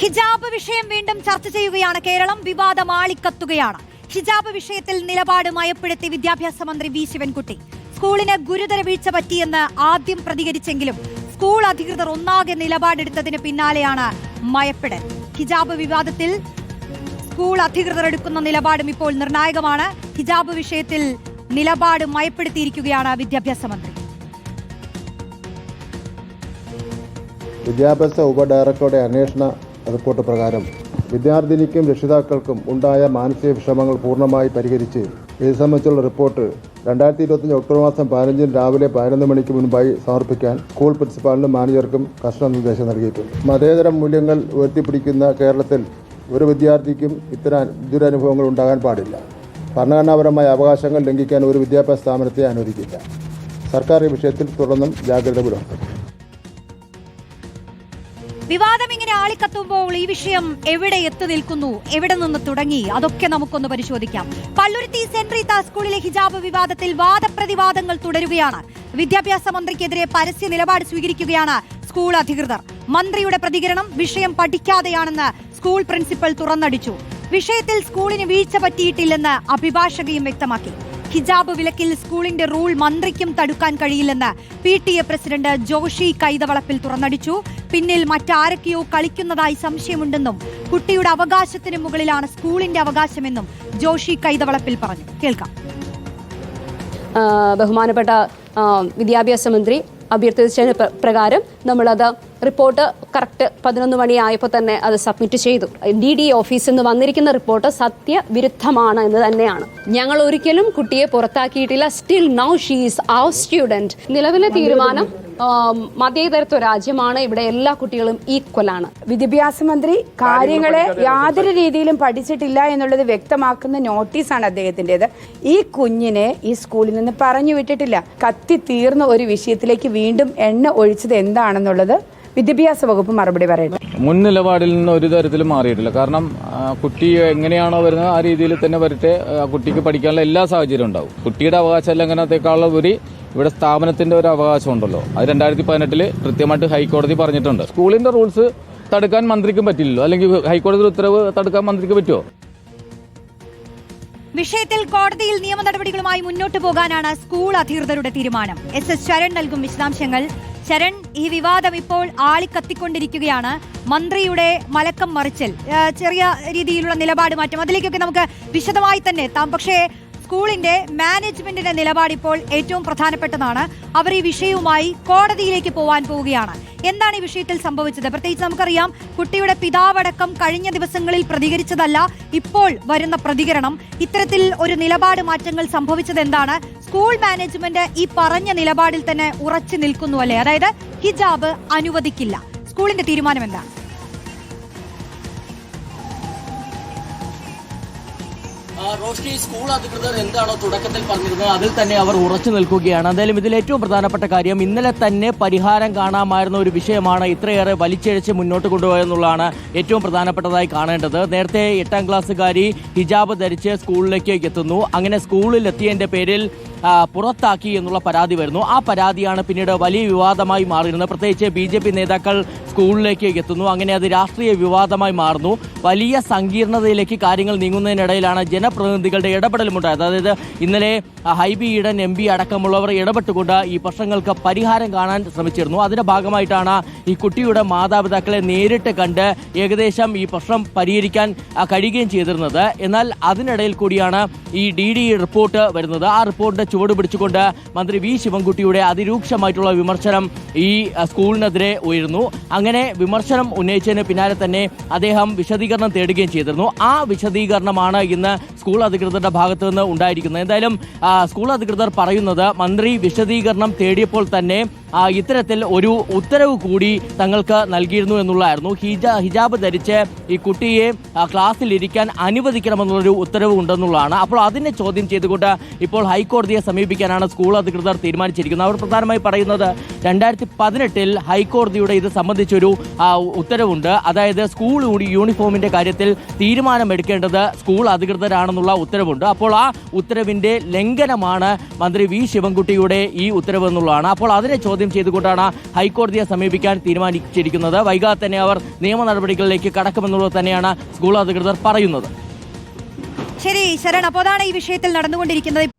ഹിജാബ് വിഷയം വീണ്ടും ചർച്ച ചെയ്യുകയാണ്. കേരളം വിവാദം ആളിക്കത്തുകയാണ്. ഹിജാബ് വിഷയത്തിൽ നിലപാട് മയപ്പെടുത്തി വിദ്യാഭ്യാസ മന്ത്രി വി. ശിവൻകുട്ടി. സ്കൂളിന് ഗുരുതര വീഴ്ച പറ്റിയെന്ന് ആദ്യം പ്രതികരിച്ചെങ്കിലും സ്കൂൾ അധികൃതർ ഒന്നാകെ നിലപാടെടുത്തതിന് പിന്നാലെയാണ് മയപ്പെടൽ ഹിജാബ് വിവാദത്തിൽ സ്കൂൾ അധികൃതർ എടുക്കുന്ന നിലപാടും ഇപ്പോൾ നിർണായകമാണ്. ഹിജാബ് വിഷയത്തിൽ നിലപാട് മയപ്പെടുത്തിയിരിക്കുകയാണ് വിദ്യാഭ്യാസ മന്ത്രി. വിദ്യാഭ്യാസ ഉപഡയറക്ടറുടെ അന്വേഷണ റിപ്പോർട്ട് പ്രകാരം വിദ്യാർത്ഥിനിക്കും രക്ഷിതാക്കൾക്കും ഉണ്ടായ മാനസിക വിഷമങ്ങൾ പൂർണമായി പരിഹരിച്ച് ഇത് സംബന്ധിച്ചുള്ള റിപ്പോർട്ട് രണ്ടായിരത്തി ഇരുപത്തഞ്ച് ഒക്ടോബർ മാസം പതിനഞ്ചിന് രാവിലെ പതിനൊന്ന് മണിക്ക് മുൻപായി സമർപ്പിക്കാൻ സ്കൂൾ പ്രിൻസിപ്പാളിനും മാനേജർക്കും കർശന നിർദ്ദേശം നൽകിയിട്ടുണ്ട്. മതേതര മൂല്യങ്ങൾ ഉയർത്തിപ്പിടിക്കുന്ന കേരളത്തിൽ ഒരു വിദ്യാർത്ഥിക്കും ഇത്തരം ദുരനുഭവങ്ങൾ ഉണ്ടാകാൻ പാടില്ല. ഭരണഘടനാപരമായ അവകാശങ്ങൾ ലംഘിക്കാൻ ഒരു വിദ്യാഭ്യാസ സ്ഥാപനത്തെ അനുവദിക്കില്ല. സർക്കാർ ഈ വിഷയത്തിൽ തുടർന്നും ജാഗ്രത പുലർത്തും. വിവാദം ഇങ്ങനെ ആളിക്കത്തുമ്പോൾ ഈ വിഷയം എവിടെ എത്തി നിൽക്കുന്നു? എവിടെ നിന്ന് തുടങ്ങി? അതൊക്കെ നമുക്കൊന്ന് പരിശോധിക്കാം. പള്ളുരുത്തി സെന്റ് റീത്ത സ്കൂളിലെ ഹിജാബ് വിവാദത്തിൽ വാദപ്രതിവാദങ്ങൾ തുടരുകയാണ്. വിദ്യാഭ്യാസ മന്ത്രിക്കെതിരെ പരസ്യ നിലപാട് സ്വീകരിക്കുകയാണ് സ്കൂൾ അധികൃതർ. മന്ത്രിയുടെ പ്രതികരണം വിഷയം പഠിക്കാതെയാണെന്ന് സ്കൂൾ പ്രിൻസിപ്പൽ തുറന്നടിച്ചു. വിഷയത്തിൽ സ്കൂളിന് വീഴ്ച പറ്റിയിട്ടില്ലെന്ന് അഭിഭാഷകയും വ്യക്തമാക്കി. ഹിജാബ് വിലക്കിൽ സ്കൂളിന്റെ റൂൾ മന്ത്രിക്കും തടുക്കാൻ കഴിയില്ലെന്ന് P T A president Joshi Kaithavalappil തുറന്നടിച്ചു. പിന്നിൽ മറ്റാരൊക്കെയോ കളിക്കുന്നതായി സംശയമുണ്ടെന്നും കുട്ടിയുടെ അവകാശത്തിന് മുകളിലാണ് സ്കൂളിന്റെ അവകാശമെന്നും ജോഷി കൈതവളപ്പിൽ പറഞ്ഞു. കേൾക്കാം. ബഹുമാനപ്പെട്ട വിദ്യാഭ്യാസ മന്ത്രി അഭ്യർത്ഥിച്ചതിന് പ്ര- പ്രകാരം നമ്മളത് റിപ്പോർട്ട് കറക്റ്റ് പതിനൊന്ന് മണിയായപ്പോൾ തന്നെ അത് സബ്മിറ്റ് ചെയ്തു. ഡി ഡി ഓഫീസിൽ നിന്ന് വന്നിരിക്കുന്ന റിപ്പോർട്ട് സത്യവിരുദ്ധമാണ് എന്ന് തന്നെയാണ്. ഞങ്ങൾ ഒരിക്കലും കുട്ടിയെ പുറത്താക്കിയിട്ടില്ല. Still now she's a student നിലവിലെ തീരുമാനം മതേതരത്വ രാജ്യമാണ് ഇവിടെ എല്ലാ കുട്ടികളും ഈക്വൽ ആണ്. വിദ്യാഭ്യാസ മന്ത്രി കാര്യങ്ങളെ യാതൊരു രീതിയിലും പഠിച്ചിട്ടില്ല എന്നുള്ളത് വ്യക്തമാക്കുന്ന നോട്ടീസാണ് അദ്ദേഹത്തിന്റെത്. ഈ കുഞ്ഞിനെ ഈ സ്കൂളിൽ നിന്ന് പറഞ്ഞു വിട്ടിട്ടില്ല. കത്തി തീർന്ന ഒരു വിഷയത്തിലേക്ക് വീണ്ടും എണ്ണ ഒഴിച്ചത് എന്താണെന്നുള്ളത് വിദ്യാഭ്യാസ വകുപ്പ് മറുപടി പറയട്ടെ. മുൻ നിലപാടിൽ നിന്ന് ഒരു തരത്തിലും മാറിയിട്ടില്ല. കാരണം കുട്ടി എങ്ങനെയാണോ വരുന്നത് ആ രീതിയിൽ തന്നെ വരട്ടെ. ആ കുട്ടിക്ക് പഠിക്കാനുള്ള എല്ലാ സാഹചര്യവും ഉണ്ടാവും. കുട്ടിയുടെ അവകാശ ലംഘനത്തെക്കാളുള്ള ഉപരി ഇവിടെ സ്ഥാപനത്തിന്റെ ഒരു അവകാശം ഉണ്ടല്ലോ. അത് രണ്ടായിരത്തി പതിനെട്ടിൽ കൃത്യമായിട്ട് ഹൈക്കോടതി പറഞ്ഞിട്ടുണ്ട്. സ്കൂളിന്റെ റൂൾസ് തടുക്കാൻ മന്ത്രിക്കും പറ്റില്ലല്ലോ. അല്ലെങ്കിൽ ഹൈക്കോടതി ഉത്തരവ് തടുക്കാൻ മന്ത്രിക്ക് പറ്റുമോ വിഷയത്തിൽ കോടതിയിൽ നിയമ നടപടികളുമായി മുന്നോട്ടു പോകാനാണ് സ്കൂൾ അധികൃതരുടെ തീരുമാനം. എസ് എസ് ശരൺ നൽകും വിശദാംശങ്ങൾ. ശരൺ ഈ വിവാദം ഇപ്പോൾ ആളിക്കത്തിക്കൊണ്ടിരിക്കുകയാണ്. മന്ത്രിയുടെ മലക്കം മറിച്ചൽ. ചെറിയ രീതിയിലുള്ള നിലപാട് മാറ്റം. അതിലേക്കൊക്കെ നമുക്ക് വിശദമായി തന്നെ എത്താം. പക്ഷേ സ്കൂളിന്റെ മാനേജ്മെന്റിന്റെ നിലപാട് ഇപ്പോൾ ഏറ്റവും പ്രധാനപ്പെട്ടതാണ്. അവർ ഈ വിഷയവുമായി കോടതിയിലേക്ക് പോവാൻ പോവുകയാണ്. എന്താണ് ഈ വിഷയത്തിൽ സംഭവിച്ചത്? പ്രത്യേകിച്ച് നമുക്കറിയാം കുട്ടിയുടെ പിതാവടക്കം കഴിഞ്ഞ ദിവസങ്ങളിൽ പ്രതികരിച്ചതല്ല ഇപ്പോൾ വരുന്ന പ്രതികരണം. ഇത്തരത്തിൽ ഒരു നിലപാട് മാറ്റങ്ങൾ സംഭവിച്ചത് എന്താണ് സ്കൂൾ മാനേജ്മെന്റ് ഈ പറഞ്ഞ നിലപാടിൽ തന്നെ ഉറച്ചു നിൽക്കുന്നു അല്ലേ? അതായത് ഹിജാബ് അനുവദിക്കില്ല. സ്കൂളിന്റെ തീരുമാനം എന്താണ് റോഷ്നി സ്കൂൾ അധികൃതർ എന്താണോ തുടക്കത്തിൽ പറഞ്ഞിരുന്നത്? അതിൽ തന്നെ അവർ ഉറച്ചു നിൽക്കുകയാണ്. എന്തായാലും ഇതിൽ ഏറ്റവും പ്രധാനപ്പെട്ട കാര്യം ഇന്നലെ തന്നെ പരിഹാരം കാണാമായിരുന്ന ഒരു വിഷയമാണ് ഇത്രയേറെ വലിച്ചിഴച്ച് മുന്നോട്ട് കൊണ്ടുപോയെന്നുള്ളതാണ് ഏറ്റവും പ്രധാനപ്പെട്ടതായി കാണേണ്ടത്. നേരത്തെ എട്ടാം ക്ലാസ്സുകാരി ഹിജാബ് ധരിച്ച് സ്കൂളിലേക്ക് എത്തുന്നു. അങ്ങനെ സ്കൂളിൽ എത്തിയതിന്റെ പേരിൽ പുറത്താക്കി എന്നുള്ള പരാതി വരുന്നു. ആ പരാതിയാണ് പിന്നീട് വലിയ വിവാദമായി മാറിയിരുന്നത്. പ്രത്യേകിച്ച് ബി നേതാക്കൾ സ്കൂളിലേക്ക് എത്തുന്നു അങ്ങനെ അത് രാഷ്ട്രീയ വിവാദമായി മാറുന്നു. വലിയ സങ്കീർണതയിലേക്ക് കാര്യങ്ങൾ നീങ്ങുന്നതിനിടയിലാണ് ജനപ്രതിനിധികളുടെ ഇടപെടലുമുണ്ടായത്. അതായത് ഇന്നലെ ഹൈബി ഈഡൻ എം പി അടക്കമുള്ളവർ ഇടപെട്ടുകൊണ്ട് ഈ പ്രശ്നങ്ങൾക്ക് പരിഹാരം കാണാൻ ശ്രമിച്ചിരുന്നു. അതിന്റെ ഭാഗമായിട്ടാണ് ഈ കുട്ടിയുടെ മാതാപിതാക്കളെ നേരിട്ട് കണ്ട് ഏകദേശം ഈ പ്രശ്നം പരിഹരിക്കാൻ കഴിയുകയും ചെയ്തിരുന്നത്. എന്നാൽ അതിനിടയിൽ കൂടിയാണ് ഈ ഡി ഡി റിപ്പോർട്ട് വരുന്നത്. ആ റിപ്പോർട്ടിന്റെ ചുവട് പിടിച്ചുകൊണ്ട് മന്ത്രി വി ശിവൻകുട്ടിയുടെ അതിരൂക്ഷമായിട്ടുള്ള വിമർശനം ഈ സ്കൂളിനെതിരെ ഉയരുന്നു. അങ്ങനെ വിമർശനം ഉന്നയിച്ചതിന് പിന്നാലെ തന്നെ അദ്ദേഹം വിശദീകരണം തേടുകയും ചെയ്തിരുന്നു. ആ വിശദീകരണമാണ് ഇന്ന് സ്കൂൾ അധികൃതരുടെ ഭാഗത്തു നിന്ന് ഉണ്ടായിരിക്കുന്നത്. എന്തായാലും സ്കൂൾ അധികൃതർ പറയുന്നത് മന്ത്രി വിശദീകരണം തേടിയപ്പോൾ തന്നെ ഇത്തരത്തിൽ ഒരു ഉത്തരവ് കൂടി തങ്ങൾക്ക് നൽകിയിരുന്നു എന്നുള്ളതായിരുന്നു. ഹിജ ഹിജാബ് ധരിച്ച് ഈ കുട്ടിയെ ക്ലാസ്സിൽ ഇരിക്കാൻ അനുവദിക്കണമെന്നുള്ളൊരു ഉത്തരവ് ഉണ്ടെന്നുള്ളതാണ്. അപ്പോൾ അതിനെ ചോദ്യം ചെയ്തുകൊണ്ട് ഇപ്പോൾ ഹൈക്കോടതിയെ സമീപിക്കാനാണ് സ്കൂൾ അധികൃതർ തീരുമാനിച്ചിരിക്കുന്നത്. അവർ പ്രധാനമായി പറയുന്നത് രണ്ടായിരത്തി പതിനെട്ടിൽ ഹൈക്കോടതിയുടെ ഇത് സംബന്ധിച്ചൊരു ഉത്തരവുണ്ട്. അതായത് സ്കൂൾ യൂണി- യൂണിഫോമിന്റെ കാര്യത്തിൽ തീരുമാനമെടുക്കേണ്ടത് സ്കൂൾ അധികൃതരാണെന്നുള്ള ഉത്തരവുണ്ട്. അപ്പോൾ ആ ഉത്തരവിന്റെ ലംഘനമാണ് മന്ത്രി വി ശിവൻകുട്ടിയുടെ ഈ ഉത്തരവ് എന്നുള്ളതാണ് അപ്പോൾ അതിനെ ചോദ്യം ചോദ്യം ചെയ്തുകൊണ്ടാണ് ഹൈക്കോടതിയെ സമീപിക്കാൻ തീരുമാനിച്ചിരിക്കുന്നത്. വൈകാതെ തന്നെ അവർ നിയമ നടപടികളിലേക്ക് കടക്കുമെന്നുള്ളത് തന്നെയാണ് സ്കൂൾ അധികൃതർ പറയുന്നത്. ശരി ശരൺ അപ്പോൾ അതാണ് ഈ വിഷയത്തിൽ നടന്നുകൊണ്ടിരിക്കുന്നത്.